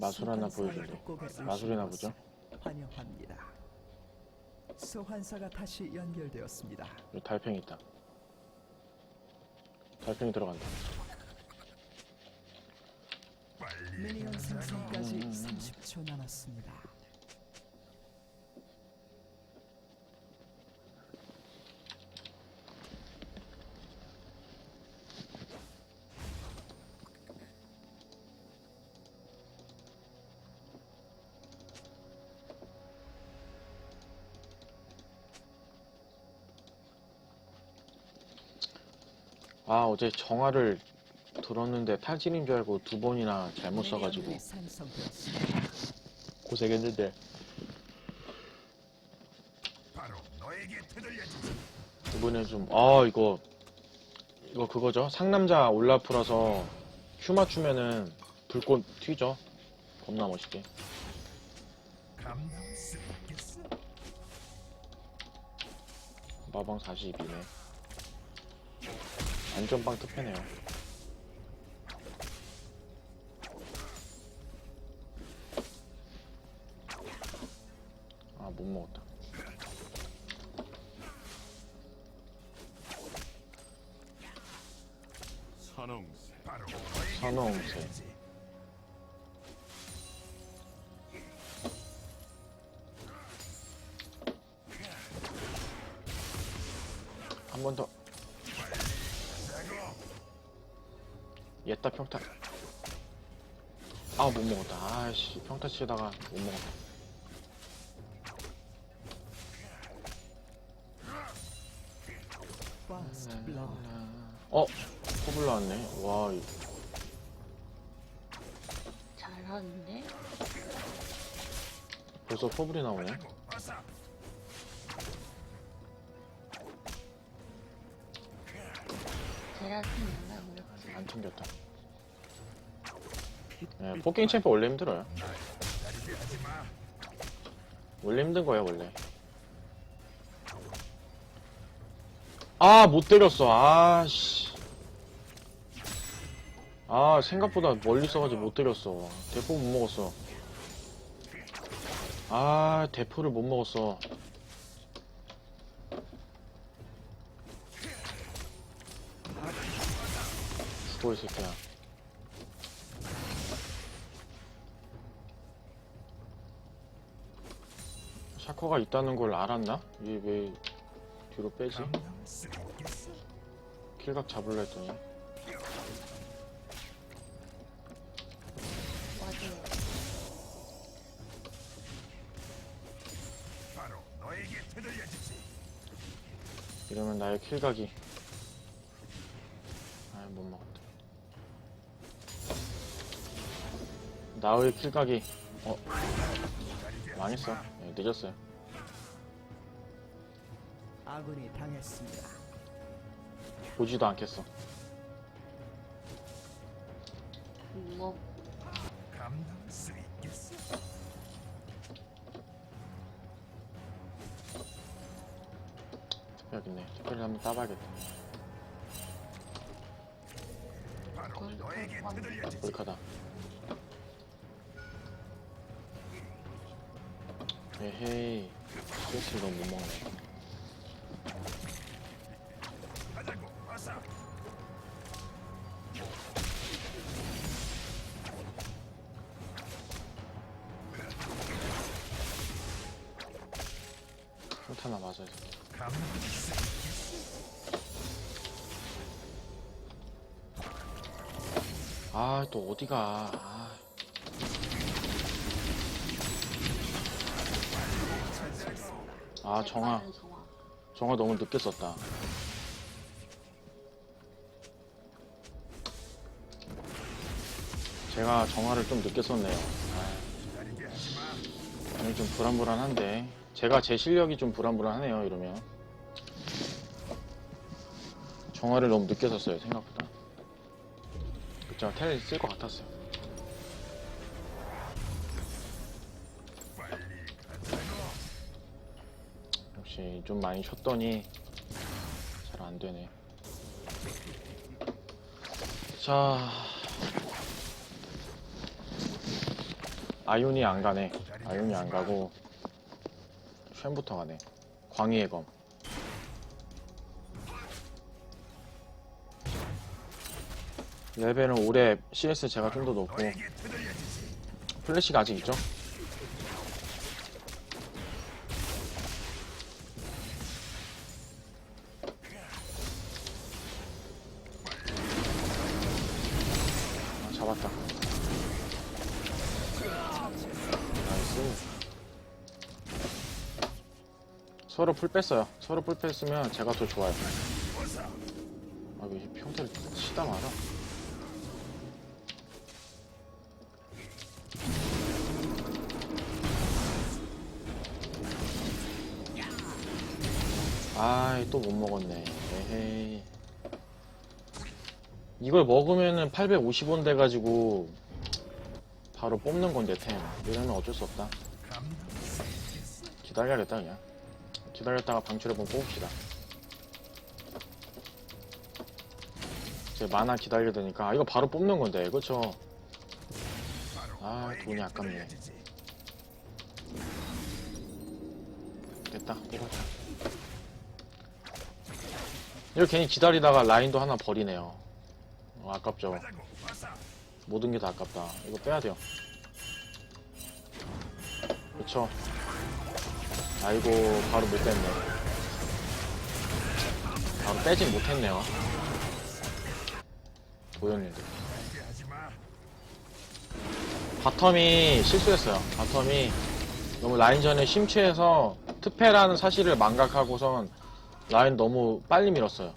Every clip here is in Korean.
마술 하나? 극복에 마술이나 보죠. 환영합니다. 소환사가 다시 연결되었습니다. 여기 달팽이 있다. 달팽이 들어간다. 미니언 생성까지 30초 남았습니다. 어제 정화를 들었는데 탈진인 줄 알고 두 번이나 잘못 써가지고. 고생했는데. 이번에 좀 아 이거 이거 그거죠 상남자 올라프라서 큐 맞추면은 불꽃 튀죠 겁나 멋있게? 마방 42네 완전 빵 특패네요 아 못 먹었다 선홍새 되돌려주지. 한번 더. 옛다 평타. 아, 못 먹었다. 아씨, 평타 치다가 못 먹었다. 어, 코블 나왔네. 와, 이- 잘하는데? 벌써 포블이 나오네. 튕겼다. 네, 포킹 챔프 원래 힘들어요. 원래 힘든 거예요, 원래. 아, 못 때렸어. 아, 씨. 아, 생각보다 멀리 써가지고 못 때렸어. 대포 못 먹었어. 아, 대포를 못 먹었어. 죽어, 이 새끼야. 샤커가 있다는 걸 알았나? 얘 왜 뒤로 빼지? 킬각 잡으려 했더니. 이러면 나의 킬각이 아못 먹었다 나의 킬각이 어 망했어 네, 늦었어요 아군이 당했습니다. 보지도 않겠어 뭐 감당할 수 있겠어? 여기 있네 특별히 한번 따봐야겠다 바로 너에게 또 되돌려주지. 몰카다 에헤이 스트레스를 너무 못 먹네. 맞아야지 감당할 수아또 어디가 아. 정화. 정화 너무 늦게 썼다 제가 정화를 좀 늦게 썼네요. 아니 좀 불안불안한데 제가 제 실력이 좀 불안불안하네요 이러면 정화를 너무 늦게 썼어요 생각보다 그쵸 텔 쓸 것 같았어요 역시 좀 많이 쉬었더니 잘 안 되네 자 아윤이 안 가네. 아윤이 안 가고 쉔부터 가네. 광희의 검. 레벨은 올해 CS 제가 좀 더 높고. 플래시가 아직 있죠? 나이스. 서로 풀 뺐어요. 서로 풀 뺐으면 제가 더 좋아요. 어서. 아, 왜 평타를 치다 말아. 아이, 또 못 먹었네. 에헤이. 이걸 먹으면은 850원 돼가지고, 바로 뽑는 건데, 템. 이러면 어쩔 수 없다. 기다려야겠다, 그냥. 기다렸다가 방출해 한번 뽑읍시다. 이제 만화 기다려야 되니까, 아, 이거 바로 뽑는 건데? 바로 아, 돈이 아깝네. 됐다, 뽑았다. 이거 괜히 기다리다가 라인도 하나 버리네요. 어, 아깝죠. 모든 게 다 아깝다. 이거 빼야 돼요. 그쵸? 아이고, 바로 못 뺐네. 바로 빼진 못했네요. 마. 바텀이 실수했어요. 바텀이 너무 라인전에 심취해서 특패라는 사실을 망각하고선 라인 너무 빨리 밀었어요.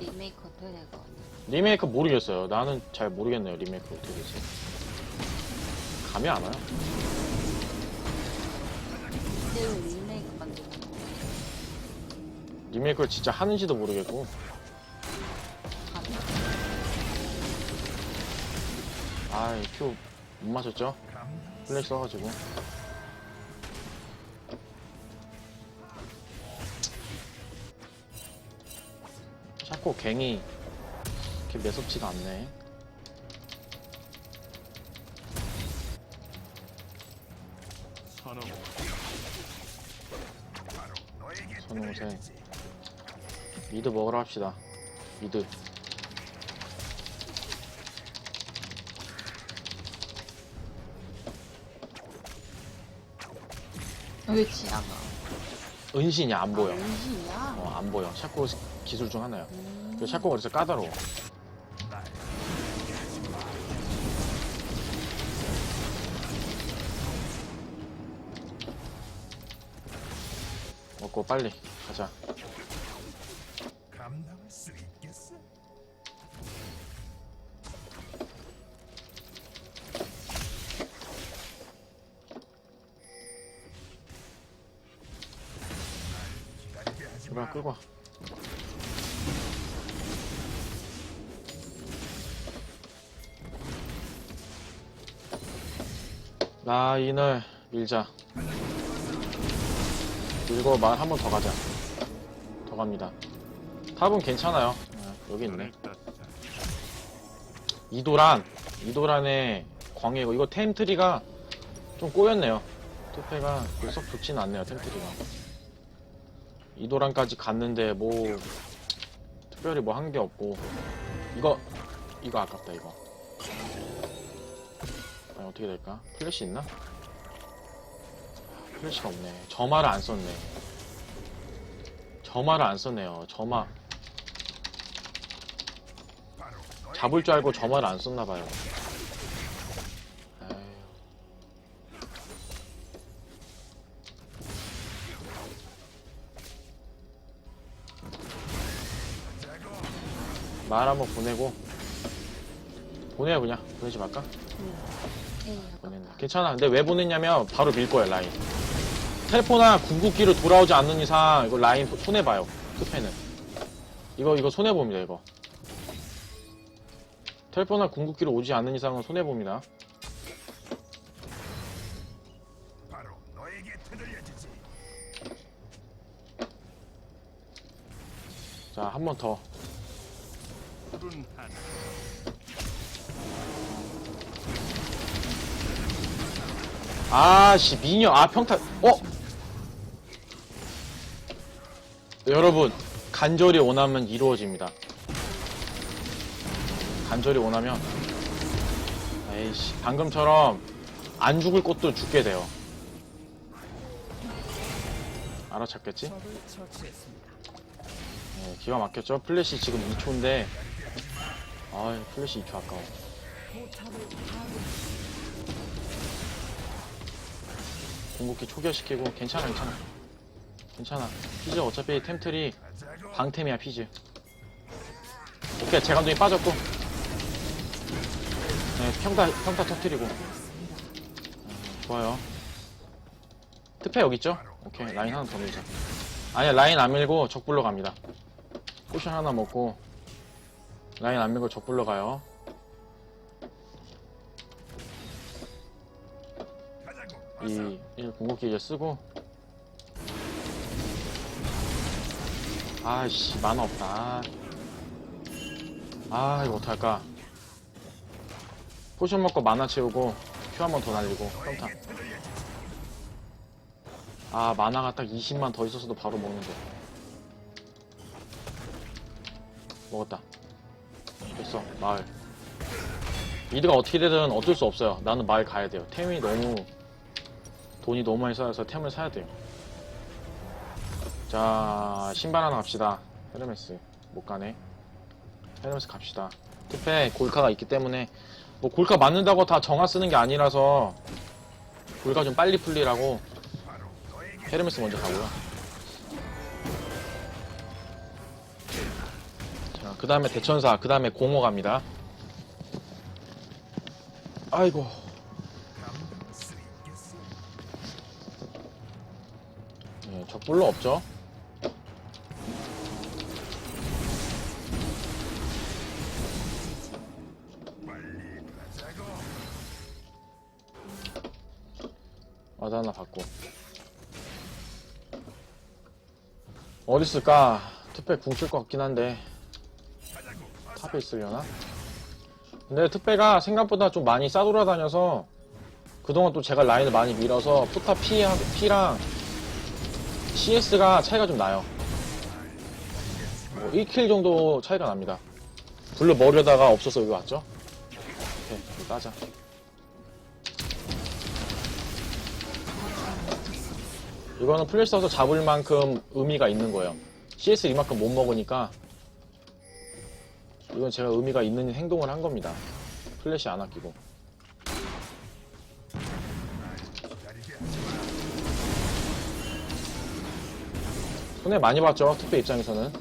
리메이크 리메이크 모르겠어요. 나는 잘 모르겠네요. 리메이크 어떻게 될지. 감이 안 와요. 리메이크를 진짜 하는지도 모르겠고. 감이 아, 큐못 맞췄죠? 감당. 플래시 써가지고. 자꾸 갱이 이렇게 매섭지가 않네. 되돌려주지. 미드 먹으러 합시다. 미드. 왜 지나가? 은신이 안 보여. 아, 은신이야? 어, 안 보여. 샤코 기술 중 하나야. 음. 그 샤코가 그래서 까다로워. 날 먹고 빨리 가자. 감당할 수 있겠어? 제발. 끌고 와. 라인을 밀자. 밀고 말 한 번 더 가자. 더 갑니다. 탑은 괜찮아요. 네, 여기 있네. 이도란. 이도란의 광해고 이거 템트리가 좀 꼬였네요. 투패가 썩 좋진 않네요, 템트리가. 이도란까지 갔는데 뭐 특별히 뭐 한 게 없고 이거 이거 아깝다 이거 아니, 어떻게 될까? 플래시 있나? 플래시가 없네 점화를 안 썼네 점화를 안 썼네요 점화 잡을 줄 알고 점화를 안 썼나봐요. 말 한번 보내고 보내요 그냥 보내지 말까? 보냈네. 아깝다. 괜찮아. 근데 왜 보냈냐면 바로 밀 거야 라인. 텔포나 궁극기로 돌아오지 않는 이상 이거 라인 손해 봐요. 투패는. 이거 이거 손해 봅니다 이거. 텔포나 궁극기로 오지 않는 이상은 손해 봅니다. 자 한 번 더. 아씨 미녀. 아 평타. 어? 여러분 간절히 원하면 이루어집니다. 간절히 원하면. 에이씨 방금처럼 안 죽을 것도 죽게 돼요. 알아챘겠지? 네, 기가 막혔죠? 플래시 지금 2초인데. 아 플래시 2초 아까워 궁극기 초기화시키고 괜찮아 괜찮아 괜찮아. 피즈 어차피 템틀이. 방템이야 피즈. 오케이 재감독이 빠졌고. 네 평타 평타 터트리고. 음, 좋아요. 특패 여기 있죠? 오케이 라인 하나 더 밀자. 아니야 라인 안 밀고 적불로 갑니다. 포션 하나 먹고 라인 안 밀고 적불로 가요 이, 이 궁극기 이제 쓰고. 아이씨 만화 없다. 아, 아 이거 어떡할까? 포션 먹고 만화 채우고 큐 한 번 더 날리고 평타. 아 만화가 딱 20만 더 있었어도 바로 먹는데. 먹었다. 됐어 마을. 미드가 어떻게 되든 어쩔 수 없어요. 나는 마을 가야 돼요. 템이 너무 돈이 너무 많이 쌓여서 템을 사야 돼요. 자, 신발 하나 갑시다. 헤르메스. 못 가네. 헤르메스 갑시다. 투페 골카가 있기 때문에, 뭐 골카 맞는다고 다 정화 쓰는 게 아니라서, 골카 좀 빨리 풀리라고, 헤르메스 먼저 가고요. 자, 그 다음에 대천사, 그 다음에 공호 갑니다. 아이고. 적불로 없죠. 와드 하나 받고. 있을까? 투페 궁칠 것 같긴 한데 탑에 있으려나? 근데 투페가 생각보다 좀 많이 싸돌아다녀서 그동안 또 제가 라인을 많이 밀어서 포탑 P랑 CS가 차이가 좀 나요. 뭐 1킬 정도 차이가 납니다. 불러 머려다가 없어서 여기 왔죠? 오케이, 이거 따자. 이거는 플래시 써서 잡을 만큼 의미가 있는 거예요. CS 이만큼 못 먹으니까 이건 제가 의미가 있는 행동을 한 겁니다. 플래시 안 아끼고. 손해 많이 봤죠, 투표 입장에서는.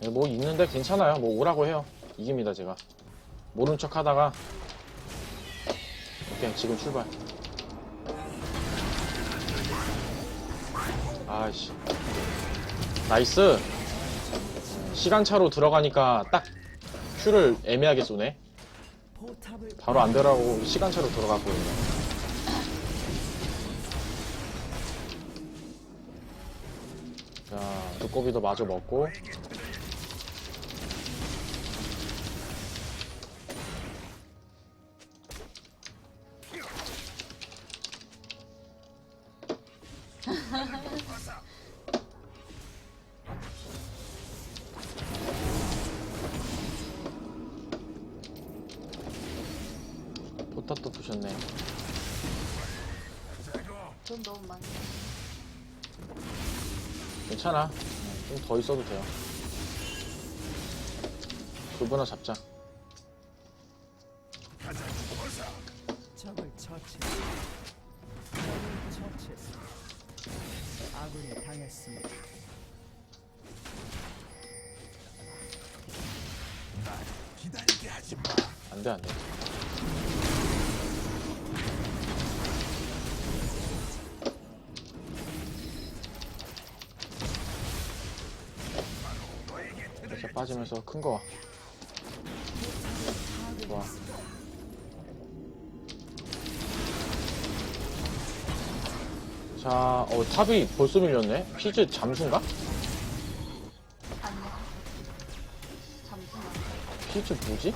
네, 뭐 있는데 괜찮아요. 뭐 오라고 해요. 이깁니다, 제가. 모른 척 하다가. 오케이, 지금 출발. 아이씨. 나이스. 시간차로 들어가니까 딱 큐를 애매하게 쏘네. 바로 안 되라고 시간차로 들어갔거든요. 두꺼비도 마저 먹고. 포탑도 부셨네. 돈 너무 많이. 괜찮아. 좀 더 있어도 돼요. 그분나 잡자. 이렇게 빠지면서 큰 거. 좋아. 자, 어, 탑이 벌써 밀렸네? 피즈 잠수인가? 피즈 뭐지?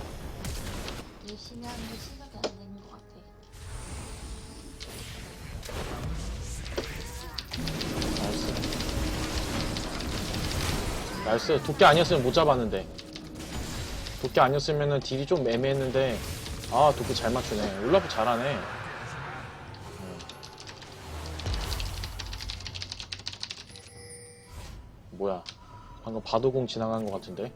나이스. 도끼 아니었으면 못 잡았는데. 도끼 아니었으면은 딜이 좀 애매했는데. 아, 도끼 잘 맞추네. 울라프 잘하네. 음. 뭐야. 방금 바도공 지나간 것 같은데?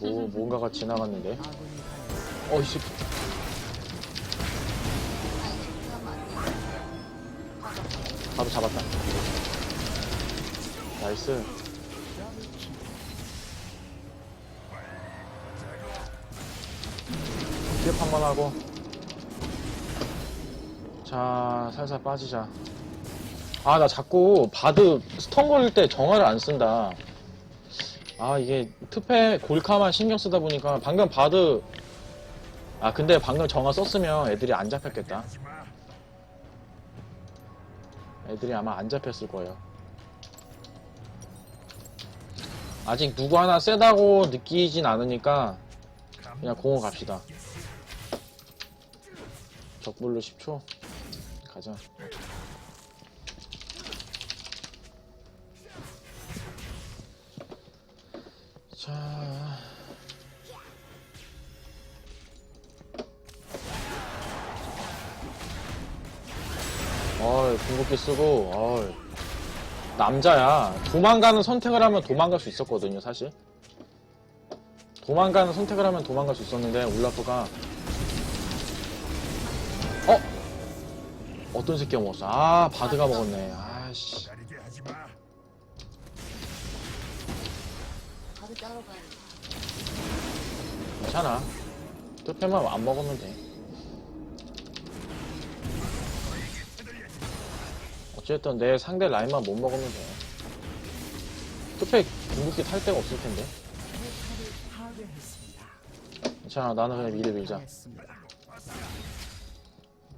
뭐, 뭔가가 지나갔는데? 아군이 당했습니다. 어, 이 새끼. 아니, 그러면 안 돼. 맞아. 바도 잡았다. 나이스. 피업 한 번 하고. 자, 살살 빠지자. 아, 나 자꾸 바드 스턴 걸릴 때 정화를 안 쓴다. 아, 이게 특패 골카만 신경 쓰다 보니까 방금 바드. 아, 근데 방금 정화 썼으면 애들이 안 잡혔겠다. 애들이 아마 안 잡혔을 거예요. 아직 누구 하나 세다고 느끼진 않으니까 그냥 공허 갑시다. 적불로 10초. 가자. 자. 어이, 궁극기 쓰고, 어이. 남자야. 도망가는 선택을 하면 도망갈 수 있었거든요, 사실. 도망가는 선택을 하면 도망갈 수 있었는데, 울라프가. 어? 어떤 새끼가 먹었어? 아, 바드가 먹었네. 아씨. 괜찮아. 투패만 안 먹으면 돼. 어쨌든 내 상대 라인만 못 먹으면 돼. 투패 궁극기 탈 데가 없을 텐데. 괜찮아. 나는 그냥 미드 밀자.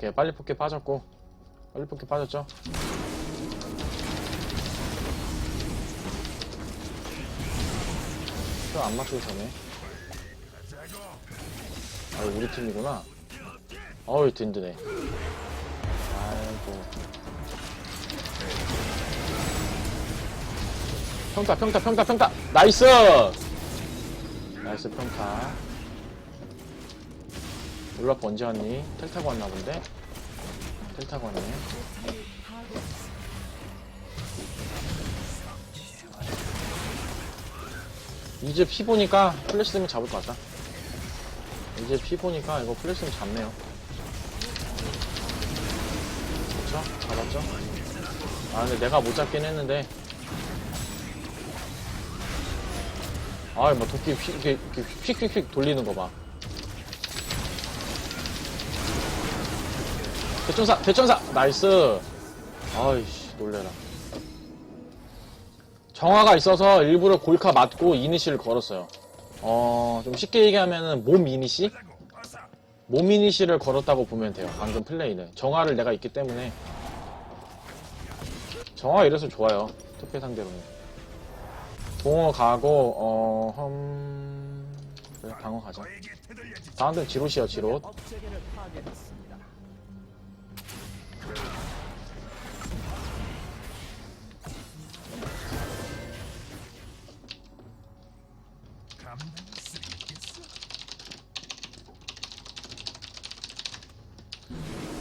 오케이, 빨리 포켓 빠졌고. 빨리 포켓 빠졌죠? 안 맞추기 전에. 아, 우리 팀이구나. 어이, 든든해. 아이고. 평타, 평타, 평타, 평타! 나이스! 나이스 평타. 올라프 언제 왔니? 텔 타고 왔나 본데? 텔 타고 왔네. 이제 피 보니까 플래시 되면 잡을 것 같다. 이제 피 보니까 이거 플래시 되면 잡네요. 그렇죠? 잡았죠? 아 근데 내가 못 잡긴 했는데 아뭐 도끼 휙, 이렇게, 이렇게 휙휙휙 돌리는 거 봐. 대천사 대천사 나이스. 아이씨 놀래라. 정화가 있어서 일부러 골카 맞고 이니시를 걸었어요. 어, 좀 쉽게 얘기하면은 몸 이니시? 몸 이니시를 걸었다고 보면 돼요. 방금 플레이는. 정화를 내가 있기 때문에. 정화가 이래서 좋아요. 특패 상대로는. 동호 가고, 어, 험, 방어 가자. 다음 은 지롯이요, 지롯.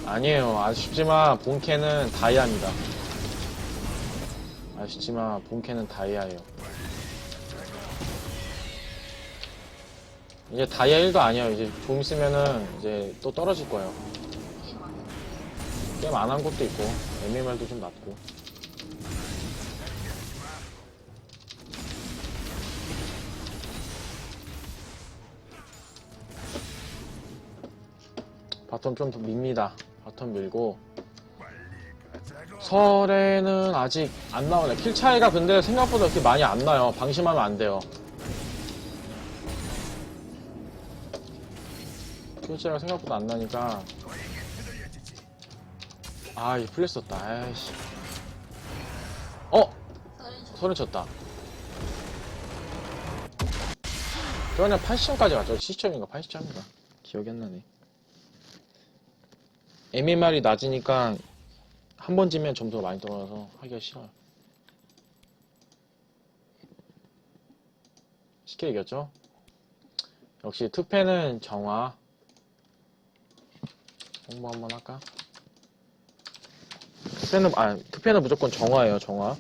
아니에요. 아쉽지만 본캐는 다이아입니다. 아쉽지만 본캐는 다이아예요. 이제 다이아 1도 아니에요. 이제 좀 있으면은 이제 또 떨어질 거예요. 게임 안 한 것도 있고 MMR도 좀 낮고. 바텀 좀 더 밉니다. 바텀 밀고. 설에는 아직 안 나오네. 킬 차이가 근데 생각보다 그렇게 많이 안 나요. 방심하면 안 돼요. 킬 차이가 생각보다 안 나니까. 아, 이 플래시 썼다. 아이씨. 어? 서른 쳤다. 저번에 80점까지 갔죠. 70점인가 80점인가. 기억이 안 나네. MMR이 낮으니까 한 번 지면 점수가 많이 떨어져서 하기가 싫어요. 쉽게 얘기했죠? 역시 투패는 정화 공부 한번 할까? 투패는, 아, 투패는 무조건 정화예요, 정화.